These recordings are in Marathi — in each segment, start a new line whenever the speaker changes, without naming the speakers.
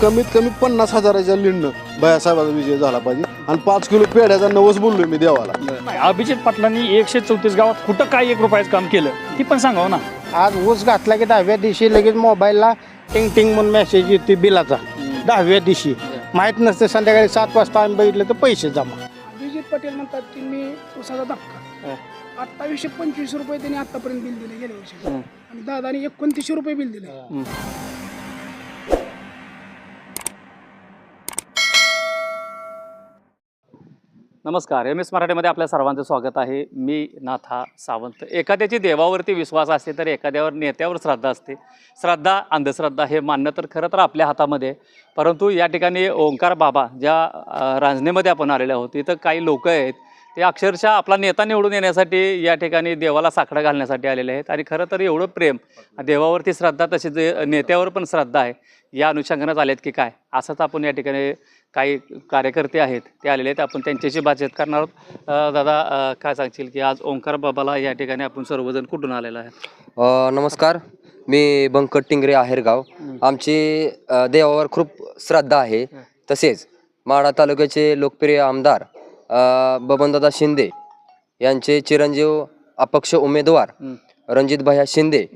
कमीत कमी पन्नास हजाराच्या लिंडनं भयासाहेबाचा विजय झाला पाहिजे. आणि पाच किलो पेढ्याचा नवस बोललोय मी देवाला.
नाही, अभिजित पाटलांनी एकशे चौतीस गावात कुठं काय एक रुपयाचं काम केलं ती पण सांगावं ना.
आज ऊस घातला की दहाव्या दिवशी लगेच मोबाईलला टिंग टिंग म्हणून मेसेज येते बिलाचा. दहाव्या दिवशी. माहीत नसते संध्याकाळी सात वाजता आम्ही बघितलं तर पैसे जमा.
अभिजित पटेल म्हणतात की मी उसाचा धक्का. अठ्ठावीसशे पंचवीस रुपये त्यांनी आतापर्यंत बिल दिले गेल्या वर्षी. आणि दादानी एकोणतीसशे रुपये बिल दिले.
नमस्कार. एम एस मराठीमध्ये आपल्या सर्वांचं स्वागत आहे. मी नाथा सावंत. एखाद्याची देवावरती विश्वास असते तर एखाद्यावर नेत्यावर श्रद्धा असते. श्रद्धा अंधश्रद्धा हे मानणं तर खरं तर आपल्या हातामध्ये. परंतु या ठिकाणी ओंकार बाबा ज्या अ, रांजणेमध्ये आपण आलेले आहोत तिथं काही लोक आहेत ते अक्षरशः आपला नेता निवडून येण्यासाठी या ठिकाणी देवाला साकडं घालण्यासाठी आलेले आहेत. आणि खरं तर एवढं प्रेम देवावरती श्रद्धा तसेच नेत्यावर पण श्रद्धा आहे या अनुषंगानं आलेत की काय? असंच आपण या ठिकाणी काही कार्यकर्ते आहेत ते आलेले आहेत. आपण त्यांच्याशी बातचीत करणार आहोत. दादा काय सांगशील की आज ओंकार बाबाला या ठिकाणी आपण सर्वजण कुठून आलेला आहे?
नमस्कार. मी बंकट टिंगरे आहेरगाव. आमची देवावर खूप श्रद्धा आहे. तसेच माढा तालुक्याचे लोकप्रिय आमदार बबनदादा शिंदे यांचे चिरंजीव अपक्ष उमेदवार. रणजित भैया शिंदे.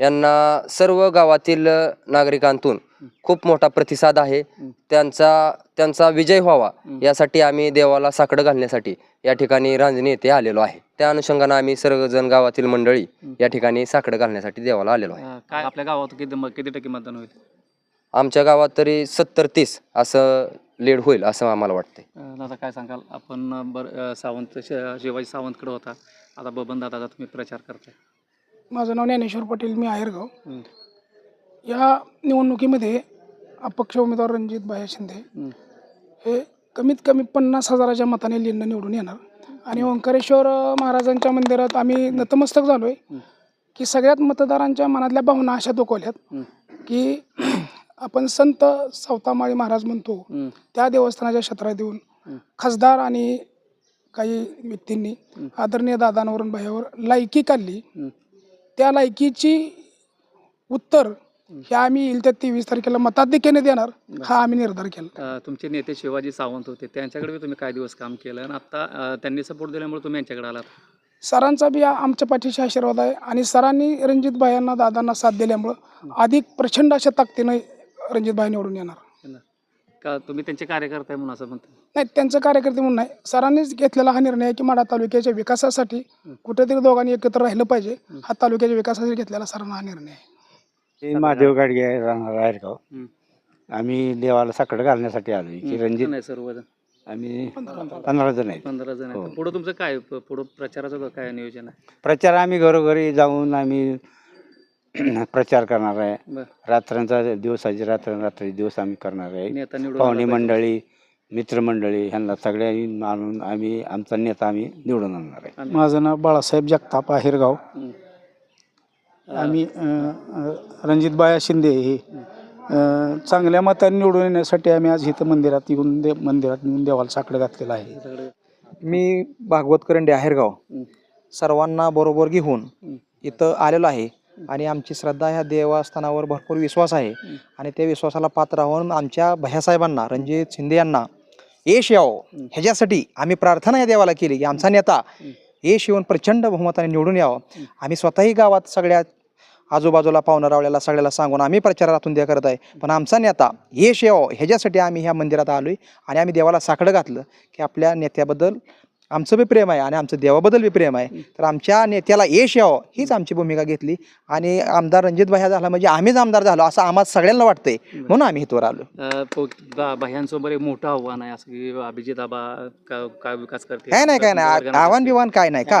यांना सर्व गावातील नागरिकांतून खूप मोठा प्रतिसाद आहे. त्यांचा त्यांचा विजय व्हावा. यासाठी आम्ही देवाला साकडं घालण्यासाठी या ठिकाणी रांजणी येथे आलेलो आहे त्या अनुषंगानं आम्ही सर्वजण गावातील मंडळी या ठिकाणी साकडं घालण्यासाठी देवाला आलेलो आहे
काय आपल्या गावात किती टक्के मतदान होईल
आमच्या गावात तरी सत्तर तीस असं लीड होईल असं आम्हाला वाटते
अ, दादा काय सांगाल? आपण बर सावंत श- शिवाजी सावंतकडे होता. आता बबन दादाचा तुम्ही प्रचार करताय.
माझं नाव ज्ञानेश्वर पटेल मी आहेरगाव. या निवडणुकीमध्ये अपक्ष उमेदवार रणजित भाया शिंदे
हं.
कमीत कमी पन्नास हजाराच्या मताने लिंड निवडून येणार. आणि ओंकारेश्वर महाराजांच्या मंदिरात आम्ही नतमस्तक झालो आहे की सगळ्यात मतदारांच्या मनातल्या भावना अशा दुखवल्यात. की आपण संत सावतामाळी महाराज म्हणतो. त्या देवस्थानाच्या क्षेत्रात येऊन. खासदार आणि काही व्यक्तींनी आदरणीय दादांवरून भयावर लायकी काढली. त्या लायकीची उत्तर हे आम्ही येईल त्या तेवीस तारखेला मताधिक्याने देणार हा आम्ही निर्धार केला
तुमचे नेते शिवाजी सावंत होते त्यांच्याकडे तुम्ही काही दिवस काम केलं? आणि आता त्यांनी सपोर्ट दिल्यामुळे तुम्ही यांच्याकडे आलात?
सरांचा बी आमच्या पाठीशी आशीर्वाद आहे. आणि सरांनी रणजित भायांना दादांना साथ दिल्यामुळं अधिक प्रचंड अशा ताकदीनं रणजित भाई निवडून येणार?
का तुम्ही त्यांचे कार्यकर्ते आहे म्हणून असं म्हणता
नाही त्यांचं कार्यकर्ते म्हणून नाही. सरांनीच घेतलेला हा निर्णय आहे की माडा तालुक्याच्या विकासासाठी कुठेतरी दोघांनी एकत्र राहिलं पाहिजे. हा तालुक्याच्या विकासासाठी घेतलेला सरांना हा निर्णय आहे.
मी महादेव गाडगे राहणार आहेरगाव
हं.
आम्ही देवाला साकडं घालण्यासाठी आलो की रणजित
नाही सर्वजण.
आम्ही पंधरा जण. आहेत.
पंधरा जण
हो.
आहेत पुढं तुमचं काय पुढं प्रचाराचं काय नियोजन आहे?
प्रचार आम्ही घरोघरी जाऊन आम्ही प्रचार करणार आहे. रात्रांचा दिवसाची रात्र रात्री दिवस आम्ही करणार आहे.
नेता निवडून
पाहुणे
आला पाहिजे.
मंडळी मित्रमंडळी ह्यांना सगळ्यांनी आणून आम्ही आमचा नेता आम्ही निवडून आणणार आहे.
माझं नाव बाळासाहेब जगताप आहेरगाव
हं.
आम्ही रणजित बाया शिंदे हे अ, चांगल्या मताने निवडून येण्यासाठी आम्ही आज इथं मंदिरात येऊन दे मंदिरात येऊन देवाला साकडं घातलेलं आहे.
सगळे.
मी भागवत करंडे आहेरगाव
हं.
सर्वांना बरोबर घेऊन. इथं आलेलो आहे. आणि आमची श्रद्धा ह्या देवस्थानावर भरपूर विश्वास आहे. आणि त्या विश्वासाला पात्र राहून आमच्या भैयासाहेबांना रणजित शिंदे यांना. यश यावं. ह्याच्यासाठी आम्ही प्रार्थना या देवाला केली. की आमचा नेता यश येऊन प्रचंड बहुमताने निवडून यावं. आम्ही स्वतःही गावात सगळ्या आजूबाजूला पाहुणा रावल्याला सगळ्याला सांगून आम्ही प्रचारातून द्या करत आहे. पण आमचा नेता यश यावं. ह्याच्यासाठी आम्ही ह्या मंदिरात आलोय आणि आम्ही देवाला साकडं घातलं की आपल्या नेत्याबद्दल आमचं बी प्रेम आहे आणि आमचं देवाबद्दल बी प्रेम आहे. तर आमच्या नेत्याला यश यावं हीच आमची भूमिका घेतली. आणि आमदार रणजित भाया झाला म्हणजे आम्हीच आमदार झालो असं आम्हाला सगळ्यांना वाटतंय. म्हणून आम्ही इथवर आलो.
बाह्यांसोबत एक मोठं आव्हान आहे असं की अभिजित आबा काय विकास करते
काय नाही काय नाही. आव्हान बिव्हान काय नाही का?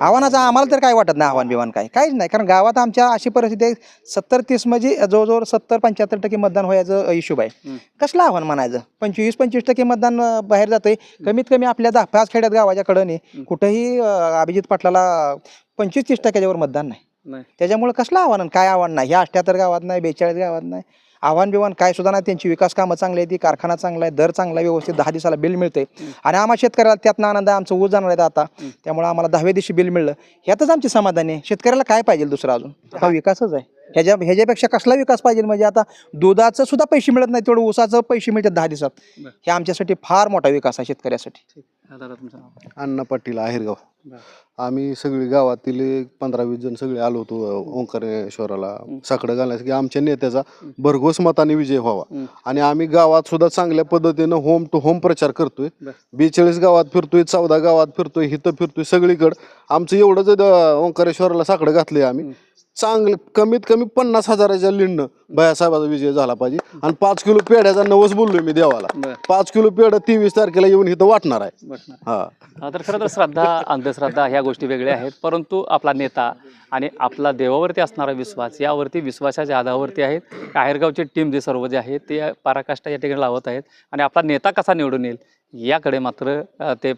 आव्हानाचं आम्हाला तर काय वाटत नाही आव्हान बिव्हान काय? काहीच नाही. कारण गावात आमच्या अशी परिस्थिती आहे सत्तर तीस म्हणजे जवळजवळ सत्तर पंच्याहत्तर टक्के मतदान व्हायचं हिशोब आहे. कसलं आव्हान म्हणायचं? पंचवीस पंचवीस टक्के मतदान बाहेर जातंय. कमीत कमी आपल्या दहा पाच खेड्यात गावाच्या कडनी कुठंही अभिजित पाटलाला पंचवीस तीस टक्क्याच्यावर मतदान नाही.
नाही.
त्याच्यामुळे कसलं आव्हान काय आव्हान नाही? ह्या अठ्याहत्तर गावात नाही बेचाळीस गावात नाही. आव्हान बिव्हान काय सुद्धा नाही. त्यांची विकास कामं चांगली आहे ती कारखाना चांगला आहे दर चांगला आहे व्यवस्थित दहा दिवसाला बिल मिळते आणि आम्हाला शेतकऱ्याला त्यातनं आनंद आहे आमचं ऊस जाणार आहे आता. त्यामुळे आम्हाला दहाव्या दिवशी बिल मिळलं. ह्यातच आमची समाधानी आहे. शेतकऱ्याला काय पाहिजे दुसरं अजून? हा. विकासच आहे. ह्याच्या ह्याच्यापेक्षा कसला विकास पाहिजे? म्हणजे आता दुधाचं सुद्धा पैसे मिळत नाही तेवढं ऊसाचं पैसे मिळतात दहा दिवसात.
बरं.
हे आमच्यासाठी फार मोठा विकास आहे शेतकऱ्यासाठी.
हा, दादा तुमचं नाव?
अण्णा पाटील आहेरगाव.
बरं.
आम्ही सगळी गावातील एक पंधरा वीस जण सगळे आलो होतो ओंकारेश्वराला. साकडं घालण्यासाठी. आमच्या नेत्याचा भरघोस मताने विजय व्हावा.
हं.
आणि आम्ही गावात सुद्धा चांगल्या पद्धतीनं होम टू होम प्रचार करतोय.
बरं.
बेचाळीस गावात फिरतोय चौदा गावात फिरतोय हिथं फिरतोय सगळीकडं. आमचं एवढं जर ओंकारेश्वराला साकडं घातलंय आम्ही. चांगलं कमीत कमी पन्नास हजाराच्या लिणणं भयासाहेबाचा विजय झाला पाहिजे. आणि पाच किलो पेढ्याचा नवस बोललोय मी देवाला. पाच किलो पेढ तेवीस तारखेला येऊन इथं वाटणार आहे. हा.
हा, तर खरं तर श्रद्धा अंधश्रद्धा ह्या गोष्टी वेगळ्या आहेत. परंतु आपला नेता आणि आपला देवावरती असणारा विश्वास यावरती विश्वासाच्या आधारावरती आहेत. आहेरगावची टीम जे सर्व जे आहे ते पराकाष्ठा या ठिकाणी लावत आहेत. आणि आपला नेता कसा निवडून येईल याकडे मात्र ते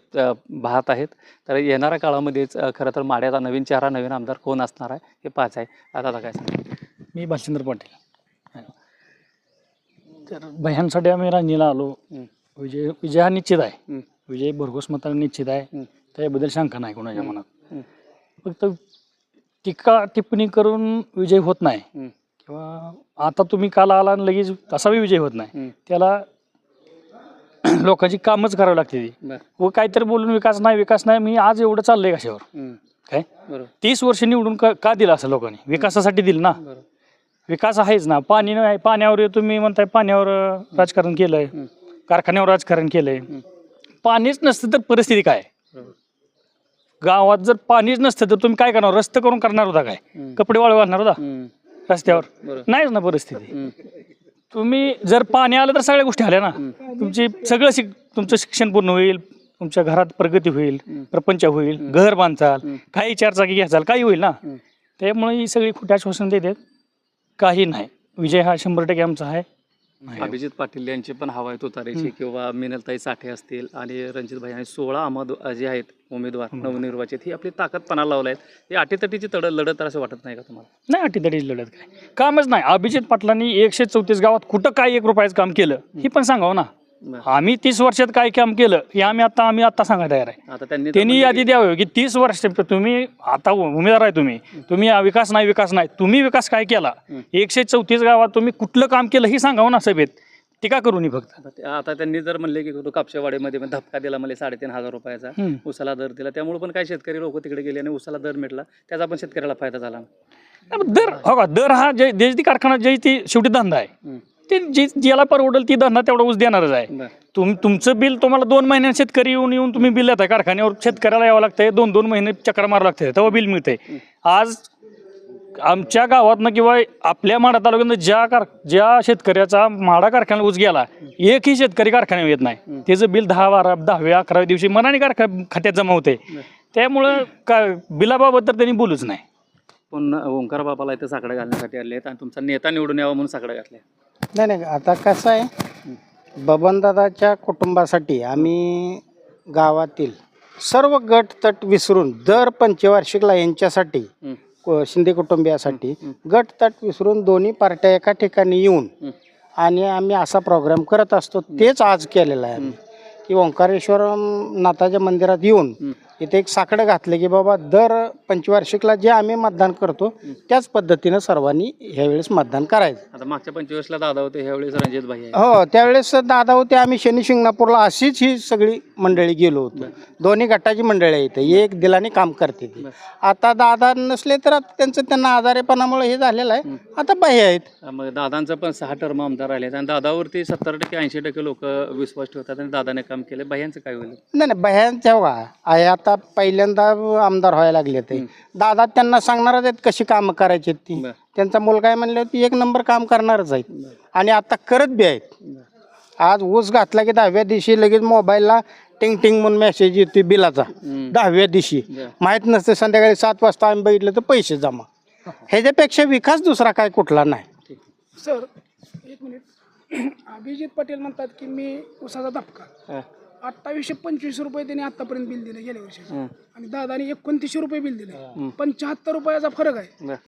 पाहत आहेत. तर येणाऱ्या काळामध्येच खरं तर माड्याचा नवीन चेहरा नवीन आमदार कोण असणार आहे हे पाच आहे. आता आता काय सांगा?
मी भालचंद्र पाटील. तर भयांसाठी आम्ही रांजीला आलो. विजय विजय हा निश्चित आहे. विजय भरघोस मताने निश्चित आहे. त्याबद्दल शंका नाही कोणाच्या. मनात. फक्त टीका टिप्पणी करून विजय होत नाही. किंवा आता तुम्ही काल आला आणि लगेच तसाही विजय होत नाही. त्याला लोकांची कामच करावी लागते ती. व काहीतरी बोलून विकास नाही विकास नाही मी आज एवढं चाललंय कशावर. काय तीस वर्ष निवडून का दिलं असं लोकांनी विकासासाठी दिलं ना विकास आहेच ना पाणी नाही पाण्यावर तुम्ही म्हणताय पाण्यावर राजकारण केलंय. कारखान्यावर राजकारण केलंय. पाणीच नसतं तर परिस्थिती काय. गावात जर पाणीच नसतं तर तुम्ही काय करणार रस्ते करून करणार होता काय. कपडे वाळू घालणार होता. रस्त्यावर नाहीच ना परिस्थिती. तुम्ही जर पाणी आलं तर सगळ्या गोष्टी आल्या ना. तुमची सगळं शिक तुमचं शिक्षण पूर्ण होईल तुमच्या घरात प्रगती होईल. प्रपंच होईल घर बांधचाल. काही चारचाकी घ्याचाल काही होईल ना. त्यामुळे ही सगळी खोट्या आश्वासन देतात काही नाही. विजय हा शंभर टक्के आमचा आहे. नाही.
अभिजित पाटील यांची पण हवा आहे तुतारीची किंवा मिनलताई साठे असतील आणि रणजित भाई आणि सोळा अहमद जे आहेत उमेदवार नवनिर्वाचित ही आपली ताकद पणाला लावला आहेत ही अटीतटीची तड लढत असं वाटत नाही का तुम्हाला?
नाही अटीतटी लढत काय? कामच नाही. अभिजित पाटलांनी एकशे चौतीस गावात कुठं काय एक रुपयाचं काम केलं हे पण सांगावं ना. आम्ही तीस वर्षात काय काम केलं हे आम्ही आता आम्ही आता सांगायला तयार आहे.
आता त्यांनी म्हणजे
यादी द्यावी की तीस वर्ष तुम्ही आता उमेदवार आहे तुम्ही. तुम्ही विकास नाही विकास नाही तुम्ही विकास काय केला. एकशे चौतीस गावात तुम्ही कुठलं काम केलं हे सांगावं ना सभेत. टीका करू नये फक्त.
आता ते- त्यांनी जर म्हणले की तो कापशेवाडीमध्ये धपका दिला मला साडेतीन हजार रुपयाचा. उसाला दर दिला त्यामुळे पण काही शेतकरी लोक तिकडे गेले आणि उसाला दर मिळाला त्याचा पण शेतकऱ्याला फायदा झाला.
दर हो का दर हा जे जे कारखाना जे ती शेवटी धंदा आहे. ते जे ज्याला परवडेल ती धंदा तेवढा ऊस देणारच आहे. तुम तुमचं बिल तुम्हाला दोन महिन्यात शेतकरी येऊन येऊन तुम्ही बिल देताय. कारखान्यावर शेतकऱ्याला यावं लागतंय दोन दोन महिने चक्र मारावं लागतंय तेव्हा बिल मिळतंय. आज आमच्या गावातनं किंवा आपल्या माडा तालुक्यात ज्या कार ज्या शेतकऱ्याचा माडा कारखान्याला ऊस गेला एकही शेतकरी कारखान्यावर येत नाही. त्याचं बिल दहा बारा दहाव्या अकराव्या दिवशी मनाने कारखा खात्यात जमा होते त्यामुळं का बिलाबाबत तर त्यांनी बोलूच नाही.
पण ओंकार बाबाला इथे साकडं घालण्यासाठी आले आहेत आणि तुमचा नेता निवडून यावा म्हणून साकडं घातले
नाही नाही आता कसं आहे बबनदादाच्या कुटुंबासाठी आम्ही गावातील सर्व गट तट विसरून दर पंचवार्षिकला यांच्यासाठी. क- शिंदे कुटुंबियासाठी गट तट विसरून दोन्ही पार्ट्या एका ठिकाणी येऊन. आणि आम्ही असा प्रोग्राम करत असतो तेच आज केलेला आहे आम्ही. की ओंकारेश्वर नाथाच्या मंदिरात येऊन. इथे एक साकडं घातलं की बाबा दर पंचवार्षिकला जे आम्ही मतदान करतो त्याच पद्धतीनं सर्वांनी ह्यावेळेस मतदान करायचं.
आता मागच्या पंचवीसला दादा होते ह्यावेळेस रणजित भाई आहे.
हो त्यावेळेस दादा होते आम्ही शनी शिंगणापूरला अशीच ही सगळी मंडळी गेलो होतो. दोन्ही गटाची मंडळी आहे इथे एक दिलाने काम करते ती. आता दादा नसले तर आता त्यांचं त्यांना आजारेपणामुळे हे झालेलं आहे. आता बाह्य आहेत.
मग दादांचं पण सहा टर्म आमदार राहिले आणि दादावरती सत्तर टक्के ऐंशी टक्के लोक विश्वास ठेवतात आणि दादाने काम केले. भाईयांचं काय होईल?
नाही नाही बाह्यांच्या आहे. आता पहिल्यांदा आमदार व्हायला लागले ते. दादा त्यांना सांगणारच आहेत कशी कामं करायची आहेत ती. त्यांचा मुलगा आहे म्हणले ती एक नंबर काम करणारच आहेत. आणि आता करत बी आहेत. आज ऊस घातला की दहाव्या दिवशी लगेच मोबाईलला टिंग टिंग म्हणून मेसेज येते बिलाचा. दहाव्या दिवशी. माहीत नसते संध्याकाळी सात वाजता आम्ही बघितलं तर पैसे जमा. ह्याच्यापेक्षा विकास दुसरा काय कुठला नाही.
सर एक मिनिट. अभिजित पटेल म्हणतात की मी उसाचा धपका. अठ्ठावीसशे पंचवीस रुपये त्यांनी आतापर्यंत बिल दिले गेल्या वर्षी. आणि दादानी एकोणतीसशे रुपये बिल दिले. पंच्याहत्तर रुपयाचा फरक आहे.